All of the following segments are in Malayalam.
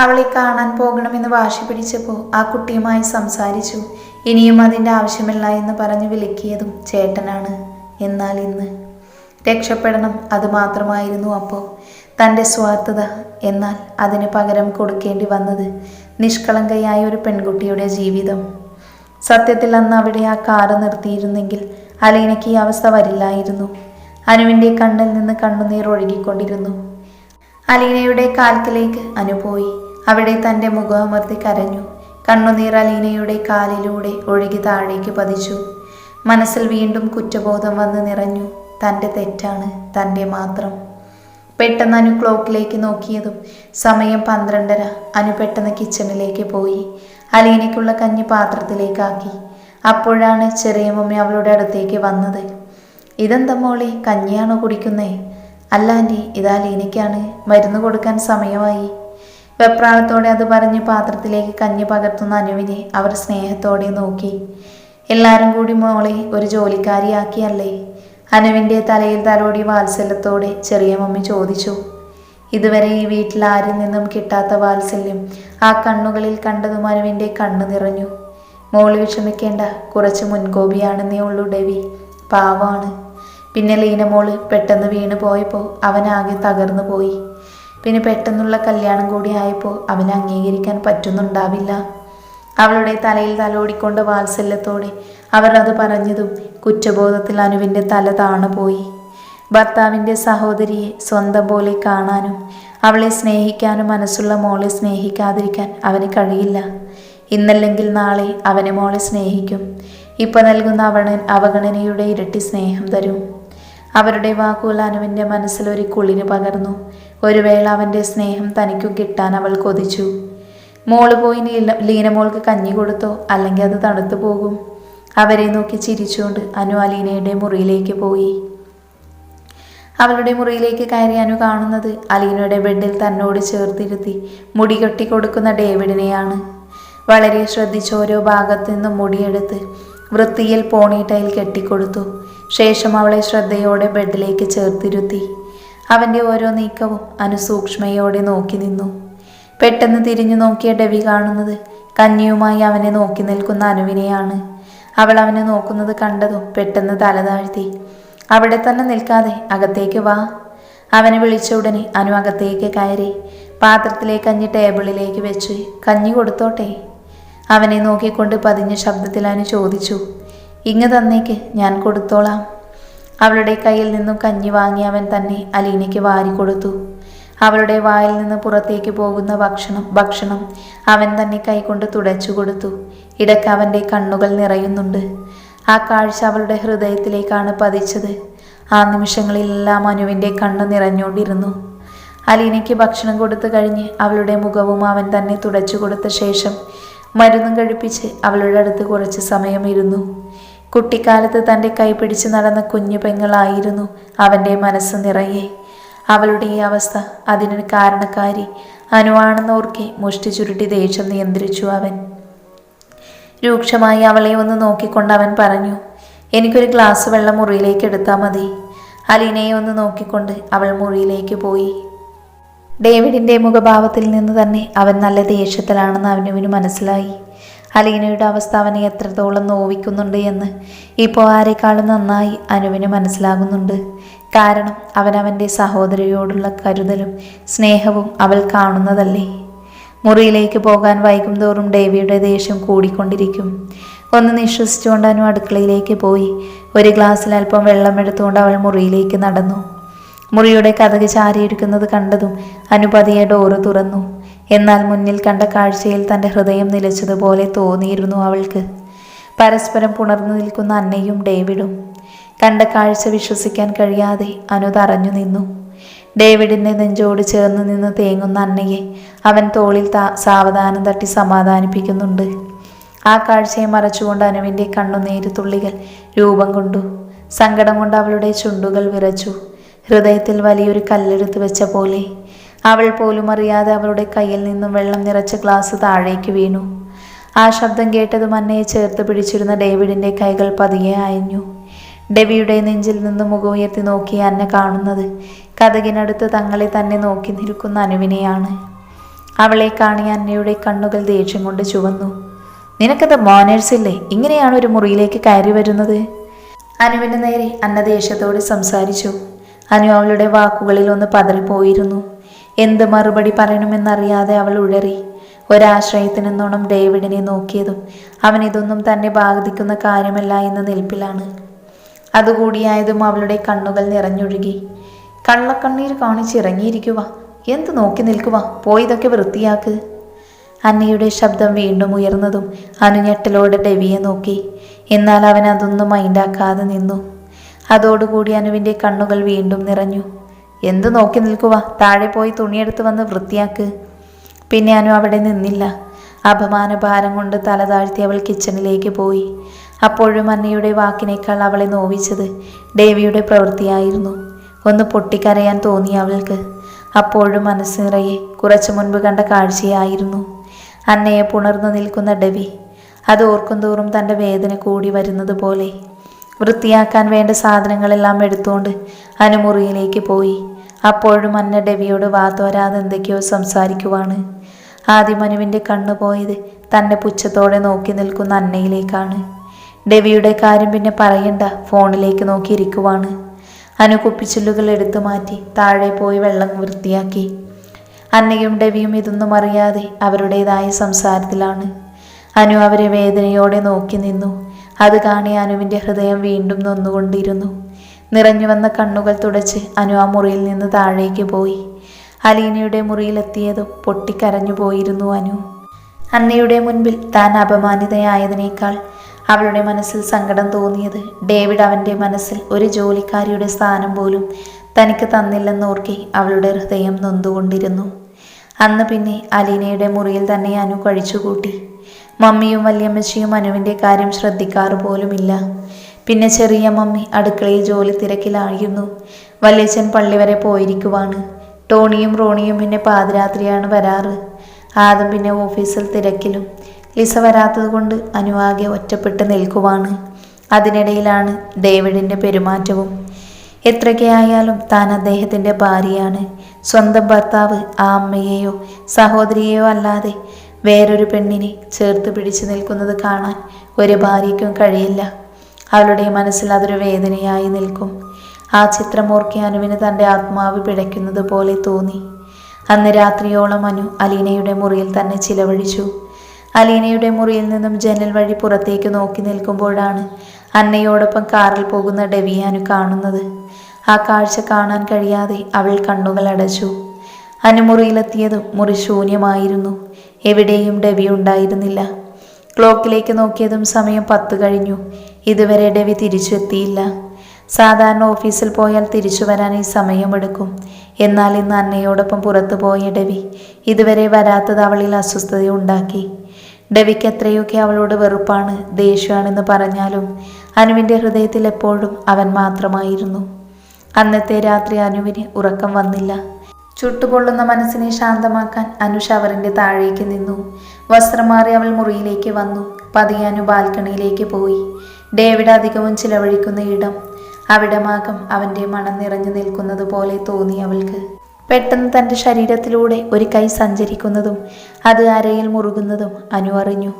അവളെ കാണാൻ പോകണമെന്ന് വാശി പിടിച്ചപ്പോൾ ആ കുട്ടിയുമായി സംസാരിച്ചു. ഇനിയും അതിന്റെ ആവശ്യമില്ല എന്ന് പറഞ്ഞു വിലക്കിയതും ചേട്ടനാണ്. എന്നാൽ ഇന്ന് രക്ഷപ്പെടണം അത് മാത്രമായിരുന്നു അപ്പോൾ. തന്റെ സ്വാർത്ഥത എന്നാൽ അതിന് പകരം കൊടുക്കേണ്ടി വന്നത് നിഷ്കളങ്കയായ ഒരു പെൺകുട്ടിയുടെ ജീവിതം. സത്യത്തിൽ അന്ന് അവിടെ ആ കാറ് നിർത്തിയിരുന്നെങ്കിൽ അലീനയ്ക്ക് ഈ അവസ്ഥ വരില്ലായിരുന്നു. അനുവിന്റെ കണ്ണിൽ നിന്ന് കണ്ണുനീർ ഒഴുകിക്കൊണ്ടിരുന്നു. അലീനയുടെ കാൽക്കിലേക്ക് അനു പോയി. അവിടെ തന്റെ മുഖമർത്തി കരഞ്ഞു. കണ്ണുനീർ അലീനയുടെ കാലിലൂടെ ഒഴുകി താഴേക്ക് പതിച്ചു. മനസ്സിൽ വീണ്ടും കുറ്റബോധം വന്ന് നിറഞ്ഞു. തന്റെ തെറ്റാണ് തന്റെ മാത്രം. പെട്ടെന്ന് അനു ക്ലോക്കിലേക്ക് നോക്കിയതും സമയം പന്ത്രണ്ടര. അനു പെട്ടെന്ന് കിച്ചണിലേക്ക് പോയി. അലീനയ്ക്കുള്ള കഞ്ഞി പാത്രത്തിലേക്കാക്കി. അപ്പോഴാണ് ചെറിയ മമ്മി അവളുടെ അടുത്തേക്ക് വന്നത്. ഇതെന്താ മോളെ കഞ്ഞിയാണോ കുടിക്കുന്നേ? അല്ല ആന്റി ഇത് അലീനയ്ക്കാണ്. മരുന്ന് കൊടുക്കാൻ സമയമായി. വെപ്രാളത്തോടെ അത് പറഞ്ഞ് പാത്രത്തിലേക്ക് കഞ്ഞി പകർത്തുന്ന അനുവിനെ അവർ സ്നേഹത്തോടെ നോക്കി. എല്ലാവരും കൂടി മോളെ ഒരു ജോലിക്കാരിയാക്കിയല്ലേ? അനുവിന്റെ തലയിൽ തലോടി വാത്സല്യത്തോടെ ചെറിയ മമ്മി ചോദിച്ചു. ഇതുവരെ ഈ വീട്ടിൽ ആരിൽ നിന്നും കിട്ടാത്ത വാത്സല്യം ആ കണ്ണുകളിൽ കണ്ടതും അനുവിന്റെ കണ്ണു നിറഞ്ഞു. മോൾ വിഷമിക്കേണ്ട കുറച്ച് മുൻകോപിയാണെന്നേ ഉള്ളൂ ഡെവി. പാവമാണ്. പിന്നെ ലീന മോൾ പെട്ടെന്ന് വീണു പോയപ്പോൾ അവനാകെ തകർന്നു പോയി പിന്നെ പെട്ടെന്നുള്ള കല്യാണം കൂടി ആയപ്പോൾ അവനെ അംഗീകരിക്കാൻ പറ്റുന്നുണ്ടാവില്ല. അവളുടെ തലയിൽ തലോടിക്കൊണ്ട് വാത്സല്യത്തോടെ അവർ അത് പറഞ്ഞതും കുറ്റബോധത്തിൽ അനുവിന്റെ തല താണുപോയി. ഭർത്താവിന്റെ സഹോദരിയെ സ്വന്തം പോലെ കാണാനും അവളെ സ്നേഹിക്കാനും മനസ്സുള്ള മോളെ സ്നേഹിക്കാതിരിക്കാൻ അവന് കഴിയില്ല. ഇന്നല്ലെങ്കിൽ നാളെ അവനെ മോളെ സ്നേഹിക്കും. ഇപ്പം നൽകുന്ന അവണ അവഗണനയുടെ ഇരട്ടി സ്നേഹം തരും. അവരുടെ വാക്കുകൾ അനുവിന്റെ മനസ്സിലൊരു കുളിന് പകർന്നു. ഒരു വേള അവന്റെ സ്നേഹം തനിക്കു കിട്ടാൻ അവൾ കൊതിച്ചു. മോൾ പോയി നീല ലീനമോൾക്ക് കഞ്ഞി കൊടുത്തോ? അല്ലെങ്കിൽ അത് തണുത്തു പോകും? അവരെ നോക്കി ചിരിച്ചുകൊണ്ട് അനു അലീനയുടെ മുറിയിലേക്ക് പോയി. അവളുടെ മുറിയിലേക്ക് കയറി അനു കാണുന്നത് അലീനയുടെ ബെഡിൽ തന്നോട് ചേർത്തിരുത്തി മുടി കെട്ടി കൊടുക്കുന്ന ഡേവിഡിനെയാണ്. വളരെ ശ്രദ്ധിച്ച് ഓരോ ഭാഗത്തു നിന്നും മുടിയെടുത്ത് വൃത്തിയിൽ പോണിട്ടയിൽ കെട്ടിക്കൊടുത്തു. ശേഷം അവളെ ശ്രദ്ധയോടെ ബെഡിലേക്ക് ചേർത്തിരുത്തി. അവന്റെ ഓരോ നീക്കവും അനുസൂക്ഷ്മയോടെ നോക്കി നിന്നു. പെട്ടെന്ന് തിരിഞ്ഞു നോക്കിയ ഡെവി കാണുന്നത് കന്യയുമായി അവനെ നോക്കി നിൽക്കുന്ന അനുവിനെയാണ്. അവൾ അവനെ നോക്കുന്നത് കണ്ടതും പെട്ടെന്ന് തല താഴ്ത്തി. അവിടെ തന്നെ നിൽക്കാതെ അകത്തേക്ക് വാ. അവനെ വിളിച്ച ഉടനെ അനു അകത്തേക്ക് കയറി പാത്രത്തിലെ കഞ്ഞി ടേബിളിലേക്ക് വെച്ച് കഞ്ഞി കൊടുത്തോട്ടെ? അവനെ നോക്കിക്കൊണ്ട് പതിഞ്ഞ ശബ്ദത്തിൽ അനു ചോദിച്ചു ഇങ്ങ് തന്നേക്ക് ഞാൻ കൊടുത്തോളാം. അവളുടെ കയ്യിൽ നിന്നും കഞ്ഞി വാങ്ങി അവൻ തന്നെ അലീനയ്ക്ക് വാരി കൊടുത്തു അവളുടെ വായിൽ നിന്ന് പുറത്തേക്ക് പോകുന്ന ഭക്ഷണം ഭക്ഷണം അവൻ തന്നെ കൈകൊണ്ട് തുടച്ചു കൊടുത്തു. ഇടയ്ക്ക് അവന്റെ കണ്ണുകൾ നിറയുന്നുണ്ട്. ആ കാഴ്ച അവളുടെ ഹൃദയത്തിലേക്കാണ് പതിച്ചത്. ആ നിമിഷങ്ങളിലെല്ലാം അനുവിന്റെ കണ്ണ് നിറഞ്ഞുകൊണ്ടിരുന്നു. അലീനയ്ക്ക് ഭക്ഷണം കൊടുത്തു കഴിഞ്ഞ് അവളുടെ മുഖവും അവൻ തന്നെ തുടച്ചു കൊടുത്ത ശേഷം മരുന്നും കഴിപ്പിച്ച് അവളുടെ അടുത്ത് കുറച്ച് സമയം ഇരുന്നു കുട്ടിക്കാലത്ത് തന്റെ കൈ പിടിച്ച് നടന്ന കുഞ്ഞു പെങ്ങളായിരുന്നു അവന്റെ മനസ്സ് നിറയെ. അവളുടെ ഈ അവസ്ഥ അതിനൊരു കാരണക്കാരി. അനുവാണെന്നോർക്കെ മുഷ്ടി ചുരുട്ടി ദേഷ്യം നിയന്ത്രിച്ചു അവൻ. രൂക്ഷമായി അവളെ ഒന്ന് നോക്കിക്കൊണ്ട് അവൻ പറഞ്ഞു എനിക്കൊരു ഗ്ലാസ് വെള്ളം മുറിയിലേക്ക് എടുത്താൽ മതി. അലീനയെ ഒന്ന് നോക്കിക്കൊണ്ട് അവൾ മുറിയിലേക്ക് പോയി. ഡേവിഡിന്റെ മുഖഭാവത്തിൽ നിന്ന് തന്നെ അവൻ നല്ല ദേഷ്യത്തിലാണെന്ന് അവനുവിന് മനസ്സിലായി. അലീനയുടെ അവസ്ഥ അവനെ എത്രത്തോളം നോവിക്കുന്നുണ്ട് എന്ന് ഇപ്പോൾ ആരെക്കാളും നന്നായി അനുവിന് മനസ്സിലാകുന്നുണ്ട്. കാരണം അവൻ സഹോദരിയോടുള്ള കരുതലും സ്നേഹവും അവൾ കാണുന്നതല്ലേ. മുറിയിലേക്ക് പോകാൻ വൈകും തോറും ഡേവിയുടെ ദേഷ്യം കൂടിക്കൊണ്ടിരിക്കും. ഒന്ന് നിശ്വസിച്ചുകൊണ്ട് അനു അടുക്കളയിലേക്ക് പോയി. ഒരു ഗ്ലാസ്സിൽ അല്പം വെള്ളം എടുത്തുകൊണ്ട് അവൾ മുറിയിലേക്ക് നടന്നു. മുറിയുടെ കഥക് ചാരിയിരിക്കുന്നത് കണ്ടതും അനുപതിയെ ഡോറ് തുറന്നു. എന്നാൽ മുന്നിൽ കണ്ട കാഴ്ചയിൽ തന്റെ ഹൃദയം നിലച്ചതുപോലെ തോന്നിയിരുന്നു അവൾക്ക്. പരസ്പരം പുണർന്നു നിൽക്കുന്ന അന്നയും ഡേവിഡും. കണ്ട കാഴ്ച വിശ്വസിക്കാൻ കഴിയാതെ അനു തറഞ്ഞു നിന്നു. ഡേവിഡിന്റെ നെഞ്ചോട് ചേർന്ന് നിന്ന് തേങ്ങുന്ന അന്നയെ അവൻ തോളിൽ താ സാവധാനം തട്ടി സമാധാനിപ്പിക്കുന്നുണ്ട്. ആ കാഴ്ചയെ മറച്ചുകൊണ്ട് അനുവിന്റെ കണ്ണുനീര് തുള്ളികൾ രൂപം കൊണ്ടു. സങ്കടം കൊണ്ട് അവളുടെ ചുണ്ടുകൾ വിറച്ചു. ഹൃദയത്തിൽ വലിയൊരു കല്ലെടുത്ത് വെച്ച പോലെ അവൾ പോലും അറിയാതെ അവളുടെ കയ്യിൽ നിന്നും വെള്ളം നിറച്ച ഗ്ലാസ് താഴേക്ക് വീണു. ആ ശബ്ദം കേട്ടതും അന്നയെ ചേർത്ത് പിടിച്ചിരുന്ന ഡേവിഡിന്റെ കൈകൾ പതിയെ അയഞ്ഞു. ഡെവിയുടെ നെഞ്ചിൽ നിന്ന് മുഖം ഉയർത്തി നോക്കി അന്ന കാണുന്നത് കഥകിനടുത്ത് തങ്ങളെ തന്നെ നോക്കി നിൽക്കുന്ന അനുവിനെയാണ്. അവളെ കാണി അന്നയുടെ കണ്ണുകൾ ദേഷ്യം കൊണ്ട് ചുവന്നു. നിനക്കത് മോനേഴ്സ് ഇല്ലേ ഇങ്ങനെയാണ് ഒരു മുറിയിലേക്ക് കയറി വരുന്നത്? അനുവിന് നേരെ അന്ന ദേഷ്യത്തോട് സംസാരിച്ചു. അനു അവളുടെ വാക്കുകളിൽ ഒന്ന് പതറിപ്പോയിരുന്നു. എന്ത് മറുപടി പറയണമെന്നറിയാതെ അവൾ ഉഴറി. ഒരാശ്രയത്തിനെന്നോണം ഡേവിഡിനെ നോക്കിയതും അവൻ ഇതൊന്നും തന്നെ ബാധിക്കുന്ന കാര്യമല്ല എന്ന നിൽപ്പിലാണ്. അതുകൂടിയായതും അവളുടെ കണ്ണുകൾ നിറഞ്ഞൊഴുകി. കള്ളക്കണ്ണീർ കാണിച്ചിറങ്ങിയിരിക്കുക എന്ത് നോക്കി നിൽക്കുക പോയതൊക്കെ വൃത്തിയാക്ക്. അന്നയുടെ ശബ്ദം വീണ്ടും ഉയർന്നതും അനുഞെട്ടലോടെ ഡെവിയെ നോക്കി. എന്നാൽ അവൻ അതൊന്നും മൈൻഡാക്കാതെ നിന്നു. അതോടുകൂടി അനുവിന്റെ കണ്ണുകൾ വീണ്ടും നിറഞ്ഞു. എന്ത് നോക്കി നിൽക്കുക താഴെ പോയി തുണിയെടുത്ത് വന്ന് വൃത്തിയാക്ക്. പിന്നെ അനു അവിടെ നിന്നില്ല. അപമാന ഭാരം കൊണ്ട് തല താഴ്ത്തി അവൾ കിച്ചണിലേക്ക് പോയി. അപ്പോഴും അന്നയുടെ വാക്കിനേക്കാൾ അവളെ നോവിച്ചത് ദേവിയുടെ പ്രവൃത്തിയായിരുന്നു. ഒന്ന് പൊട്ടിക്കരയാൻ തോന്നി അവൾക്ക്. അപ്പോഴും മനസ്സ് നിറയെ കുറച്ചു മുൻപ് കണ്ട കാഴ്ചയായിരുന്നു. അന്നയെ പുണർന്നു നിൽക്കുന്ന ഡെവി അത് ഓർക്കുന്തോറും തന്റെ വേദന കൂടി വരുന്നത് പോലെ. വൃത്തിയാക്കാൻ വേണ്ട സാധനങ്ങളെല്ലാം എടുത്തുകൊണ്ട് അനുമുറിയിലേക്ക് പോയി. അപ്പോഴും അന്ന ഡെവിയോട് വാത്തോരാതെ എന്തൊക്കെയോ സംസാരിക്കുവാണ്. ആദ്യം അനുവിന്റെ കണ്ണു പോയത് തന്റെ പുച്ഛത്തോടെ നോക്കി നിൽക്കുന്ന അന്നയിലേക്കാണ്. ഡെവിയുടെ കാര്യം പിന്നെ പറയണ്ട ഫോണിലേക്ക് നോക്കിയിരിക്കുവാണ്. അനു കുപ്പിച്ചില്ലുകൾ എടുത്തു മാറ്റി താഴെ പോയി വെള്ളം വൃത്തിയാക്കി. അന്നയും ഡെവിയും ഇതൊന്നും അറിയാതെ അവരുടേതായ സംസാരത്തിലാണ്. അനു അവരെ വേദനയോടെ നോക്കി നിന്നു. അത് കാണി അനുവിന്റെ ഹൃദയം വീണ്ടും നൊന്നുകൊണ്ടിരുന്നു. നിറഞ്ഞു വന്ന കണ്ണുകൾ തുടച്ച് അനു ആ മുറിയിൽ നിന്ന് താഴേക്ക് പോയി. അലീനയുടെ മുറിയിലെത്തിയതും പൊട്ടിക്കരഞ്ഞു പോയിരുന്നു അനു. അന്നയുടെ മുൻപിൽ താൻ അപമാനിതയായതിനേക്കാൾ അവളുടെ മനസ്സിൽ സങ്കടം തോന്നിയത് ഡേവിഡ് അവന്റെ മനസ്സിൽ ഒരു ജോലിക്കാരിയുടെ സ്ഥാനം പോലും തനിക്ക് തന്നില്ലെന്നോർക്കെ അവളുടെ ഹൃദയം നൊന്തുകൊണ്ടിരുന്നു. അന്ന് പിന്നെ അലീനയുടെ മുറിയിൽ തന്നെ അനു കഴിച്ചുകൂട്ടി. മമ്മിയും വല്യമ്മച്ചിയും അനുവിന്റെ കാര്യം ശ്രദ്ധിക്കാറ് പോലുമില്ല. പിന്നെ ചെറിയ മമ്മി അടുക്കളയിൽ ജോലി തിരക്കിലായിരുന്നു. വല്യച്ഛൻ പള്ളി വരെ പോയിരിക്കുവാണ്. ടോണിയും റോണിയും പിന്നെ പാതിരാത്രിയാണ് വരാറ്. ആദം പിന്നെ ഓഫീസിൽ തിരക്കിലും. ലിസ വരാത്തത് കൊണ്ട് അനുവാകെ ഒറ്റപ്പെട്ട് നിൽക്കുവാണ്. അതിനിടയിലാണ് ഡേവിഡിന്റെ പെരുമാറ്റവും. എത്രയൊക്കെയായാലും താൻ അദ്ദേഹത്തിന്റെ ഭാര്യയാണ്. സ്വന്തം ഭർത്താവ് ആ അമ്മയെയോ സഹോദരിയെയോ അല്ലാതെ വേറൊരു പെണ്ണിനെ ചേർത്ത് പിടിച്ചു നിൽക്കുന്നത് കാണാൻ ഒരു ഭാര്യയ്ക്കും കഴിയില്ല. അവളുടെ മനസ്സിൽ അതൊരു വേദനയായി നിൽക്കും. ആ ചിത്രം ഓർക്കി അനുവിന് തന്റെ ആത്മാവ് പിടയ്ക്കുന്നത് പോലെ തോന്നി. അന്ന് രാത്രിയോളം അനു അലീനയുടെ മുറിയിൽ തന്നെ ചിലവഴിച്ചു. അലീനയുടെ മുറിയിൽ നിന്നും ജനൽ വഴി പുറത്തേക്ക് നോക്കി നിൽക്കുമ്പോഴാണ് അന്നയോടൊപ്പം കാറിൽ പോകുന്ന ഡെവിയെ അനു കാണുന്നത്. ആ കാഴ്ച കാണാൻ കഴിയാതെ അവൾ കണ്ണുകൾ അടച്ചു. അനുമുറിയിലെത്തിയതും മുറി ശൂന്യമായിരുന്നു. എവിടെയും ഡെവി ഉണ്ടായിരുന്നില്ല. ക്ലോക്കിലേക്ക് നോക്കിയതും സമയം പത്ത് കഴിഞ്ഞു. ഇതുവരെ ഡെവി തിരിച്ചു എത്തിയില്ല സാധാരണ ഓഫീസിൽ പോയാൽ തിരിച്ചു വരാൻ ഈ സമയമെടുക്കും എന്നാൽ ഇന്ന് അന്നയോടൊപ്പം പുറത്തു പോയ ഡെവി ഇതുവരെ വരാത്തത് അവളിൽ അസ്വസ്ഥതയുണ്ടാക്കി ഡെവിക്ക് എത്രയൊക്കെ അവളോട് വെറുപ്പാണ് ദേഷ്യമാണെന്ന് പറഞ്ഞാലും അനുവിന്റെ ഹൃദയത്തിൽ എപ്പോഴും അവൻ മാത്രമായിരുന്നു. അന്നത്തെ രാത്രി അനുവിന് ഉറക്കം വന്നില്ല. ചുട്ടുപൊള്ളുന്ന മനസ്സിനെ ശാന്തമാക്കാൻ അനുഷ ഷവറിന്റെ താഴേക്ക് നിന്നു. വസ്ത്രം മാറി അവൾ മുറിയിലേക്ക് വന്നു. പതിയാനു ബാൽക്കണിയിലേക്ക് പോയി. ഡേവിഡ് അധികവും ചിലവഴിക്കുന്ന ഇടം. അവിടെ അവിടമാകം അവന്റെ മണം നിറഞ്ഞു നിൽക്കുന്നത് പോലെ തോന്നി അവൾക്ക്. പെട്ടെന്ന് തന്റെ ശരീരത്തിലൂടെ ഒരു കൈ സഞ്ചരിക്കുന്നതും അത് അരയിൽ മുറുകുന്നതും അനു അറിഞ്ഞു.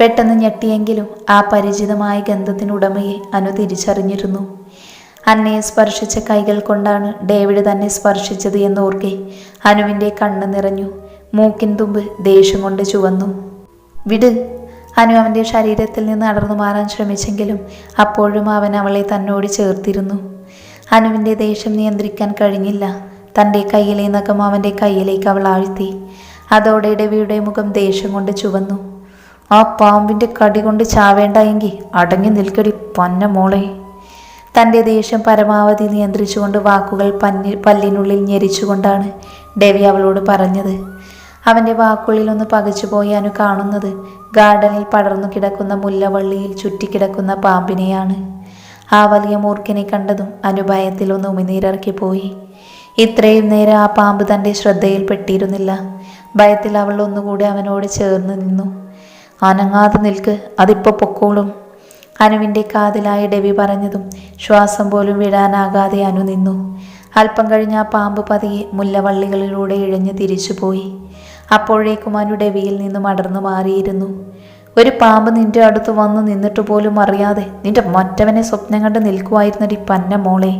പെട്ടെന്ന് ഞെട്ടിയെങ്കിലും ആ പരിചിതമായ ഗന്ധത്തിനുടമയെ അനു തിരിച്ചറിഞ്ഞിരുന്നു. അന്നയെ സ്പർശിച്ച കൈകൾ കൊണ്ടാണ് ഡേവിഡ് തന്നെ സ്പർശിച്ചത് എന്നോർക്കെ അനുവിന്റെ കണ്ണ് നിറഞ്ഞു. മൂക്കിൻ തുമ്പ് ദേഷ്യം കൊണ്ട് ചുവന്നു. വിട്. അനു അവന്റെ ശരീരത്തിൽ നിന്ന് അടർന്നു മാറാൻ ശ്രമിച്ചെങ്കിലും അപ്പോഴും അവൻ അവളെ തന്നോട് ചേർത്തിരുന്നു. അനുവിന്റെ ദേഷ്യം നിയന്ത്രിക്കാൻ കഴിഞ്ഞില്ല. തന്റെ കയ്യിലെ നഖം അവന്റെ കയ്യിലേക്ക് അവൾ ആഴ്ത്തി. അതോടെ ഡെവിയുടെ മുഖം ദേഷ്യം കൊണ്ട് ചുവന്നു. ആ പാമ്പിന്റെ കടി കൊണ്ട് ചാവേണ്ട എങ്കിൽ അടങ്ങി നിൽക്കടി പന്ന മോളെ തന്റെ ദേഷ്യം പരമാവധി നിയന്ത്രിച്ചുകൊണ്ട് വാക്കുകൾ പന്നി പല്ലിനുള്ളിൽ ഞെരിച്ചുകൊണ്ടാണ് ഡെവി അവളോട് പറഞ്ഞത്. അവന്റെ വാക്കുകളിൽ ഒന്ന് പകച്ചുപോയി അനു കാണുന്നത്. ഗാർഡനിൽ പടർന്നു കിടക്കുന്ന മുല്ലവള്ളിയിൽ ചുറ്റിക്കിടക്കുന്ന പാമ്പിനെയാണ്. ആ വലിയ മൂർഖനെ കണ്ടതും അനുഭയത്തിൽ ഒന്ന് ഉമിനീരിറക്കി പോയി. ഇത്രയും നേരം ആ പാമ്പ് തന്റെ ശ്രദ്ധയിൽപ്പെട്ടിരുന്നില്ല ഭയത്തിൽ അവൾ ഒന്നുകൂടി അവനോട് ചേർന്ന് നിന്നു. അനങ്ങാതെ നിൽക്ക് അതിപ്പോൾ പൊക്കോളും അനുവിന്റെ കാതിലായി ഡെവി പറഞ്ഞതും ശ്വാസം പോലും വിടാനാകാതെ അനുനിന്നു അല്പം കഴിഞ്ഞ ആ പാമ്പ് പതിയെ മുല്ലവള്ളികളിലൂടെ ഇഴഞ്ഞു തിരിച്ചുപോയി. അപ്പോഴേക്കും അനുടെ വീൽ നിന്നും അടർന്നു മാറിയിരുന്നു. ഒരു പാമ്പ് നിന്റെ അടുത്ത് വന്ന് നിന്നിട്ട് പോലും അറിയാതെ നിന്റെ മറ്റവനെ സ്വപ്നം കണ്ട് നിൽക്കുമായിരുന്നൊരു പന്ന മോളെ.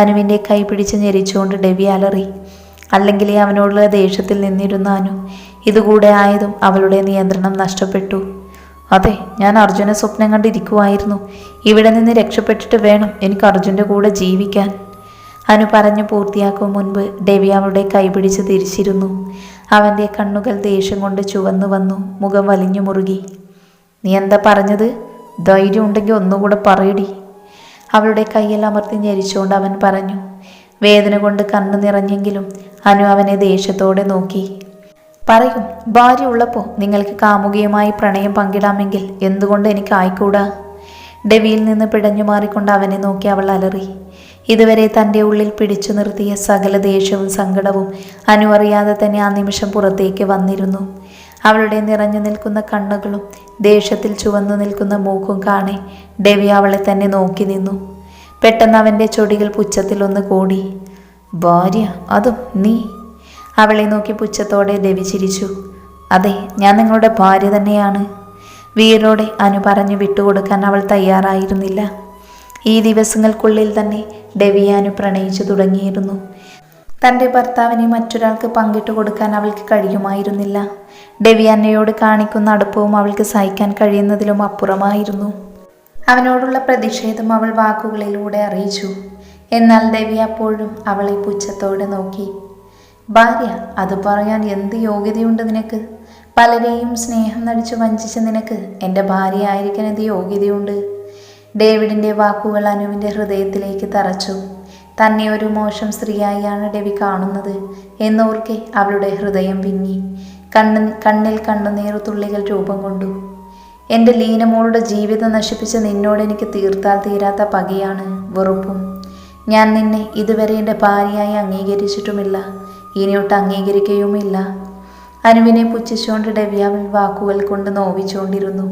അനുവിന്റെ കൈ പിടിച്ച് ഞെരിച്ചുകൊണ്ട് ഡെവി അലറി. അല്ലെങ്കിൽ അവനോടുള്ള ദേഷ്യത്തിൽ നിന്നിരുന്ന അനു ഇതുകൂടെ ആയതും അവളുടെ നിയന്ത്രണം നഷ്ടപ്പെട്ടു. അതെ ഞാൻ അർജുനെ സ്വപ്നം കണ്ടിരിക്കുമായിരുന്നു ഇവിടെ നിന്ന് രക്ഷപ്പെട്ടിട്ട് വേണം എനിക്ക് അർജുന്റെ കൂടെ ജീവിക്കാൻ. അനു പറഞ്ഞു പൂർത്തിയാക്കും മുൻപ് ഡെവി അവളുടെ കൈപിടിച്ച് തിരിച്ചിരുന്നു. അവന്റെ കണ്ണുകൾ ദേഷ്യം കൊണ്ട് ചുവന്നു വന്നു മുഖം വലിഞ്ഞു മുറുകി. നീ എന്താ പറഞ്ഞത്? ധൈര്യം ഉണ്ടെങ്കിൽ ഒന്നുകൂടെ പറയടി. അവളുടെ കയ്യിൽ അമർത്തി ഞെരിച്ചുകൊണ്ട് അവൻ പറഞ്ഞു. വേദന കൊണ്ട് കണ്ണു നിറഞ്ഞെങ്കിലും അനു അവനെ ദേഷ്യത്തോടെ നോക്കി. പറയും ഭാര്യ ഉള്ളപ്പോൾ നിങ്ങൾക്ക് കാമുകിയുമായി പ്രണയം പങ്കിടാമെങ്കിൽ എന്തുകൊണ്ട് എനിക്ക് ആയിക്കൂടാ? ഡെവിയിൽ നിന്ന് പിടഞ്ഞു മാറിക്കൊണ്ട് അവനെ നോക്കി അവൾ അലറി. ഇതുവരെ തന്റെ ഉള്ളിൽ പിടിച്ചു നിർത്തിയ സകല ദേഷ്യവും സങ്കടവും അനുവറിയാതെ തന്നെ ആ നിമിഷം പുറത്തേക്ക് വന്നിരുന്നു. അവളുടെ നിറഞ്ഞു നിൽക്കുന്ന കണ്ണുകളും ദേഷ്യത്തിൽ ചുവന്നു നിൽക്കുന്ന മൂക്കും കാണെ ഡെവി അവളെ തന്നെ നോക്കി നിന്നു. പെട്ടെന്ന് അവന്റെ ചൊടികൾ പുച്ഛത്തിൽ ഒന്ന് കൂടി. ഭാര്യ അതും നീ? അവളെ നോക്കി പുച്ഛത്തോടെ രവി ചിരിച്ചു. അതെ ഞാൻ നിങ്ങളുടെ ഭാര്യ തന്നെയാണ്. വീരോടെ അനു പറഞ്ഞു വിട്ടുകൊടുക്കാൻ അവൾ തയ്യാറായിരുന്നില്ല. ഈ ദിവസങ്ങൾക്കുള്ളിൽ തന്നെ ഡെവിയാനു പ്രണയിച്ചു തുടങ്ങിയിരുന്നു. തന്റെ ഭർത്താവിനെ മറ്റൊരാൾക്ക് പങ്കിട്ടു കൊടുക്കാൻ അവൾക്ക് കഴിയുമായിരുന്നില്ല. ഡെവിയാനയോട് കാണിക്കുന്ന അടുപ്പവും അവൾക്ക് സഹിക്കാൻ കഴിയുന്നതിലും അപ്പുറമായിരുന്നു. അവനോടുള്ള പ്രതിഷേധം അവൾ വാക്കുകളിലൂടെ അറിയിച്ചു. എന്നാൽ ഡെവി അപ്പോഴും അവളെ പുച്ഛത്തോടെ നോക്കി. ഭാര്യ അത് പറയാൻ എന്ത് യോഗ്യതയുണ്ട് നിനക്ക്? പലരെയും സ്നേഹം നടിച്ചു വഞ്ചിച്ച നിനക്ക് എന്റെ ഭാര്യ ആയിരിക്കാൻ എന്ത് യോഗ്യതയുണ്ട്? ഡേവിഡിന്റെ വാക്കുകൾ അനുവിന്റെ ഹൃദയത്തിലേക്ക് തറച്ചു. തന്നെ ഒരു മോശം സ്ത്രീയായാണ് ഡെവി കാണുന്നത് എന്നോർക്കെ അവളുടെ ഹൃദയം പിന്നി കണ്ണ് കണ്ണിൽ കണ്ണുനീർ തുള്ളികൾ രൂപം കൊണ്ടു. എന്റെ ലീനമോളുടെ ജീവിതം നശിപ്പിച്ച നിന്നോട് എനിക്ക് തീർത്താൽ തീരാത്ത പകയാണ് വെറുപ്പും. ഞാൻ നിന്നെ ഇതുവരെ എന്റെ ഭാര്യയായി അംഗീകരിച്ചിട്ടുമില്ല. ഇനിയൊട്ട് അംഗീകരിക്കുകയുമില്ല അനുവിനെ പുച്ഛിച്ചുകൊണ്ട് ഡെവ്യാവിൽ വാക്കുകൾ കൊണ്ട് നോവിച്ചുകൊണ്ടിരുന്നു.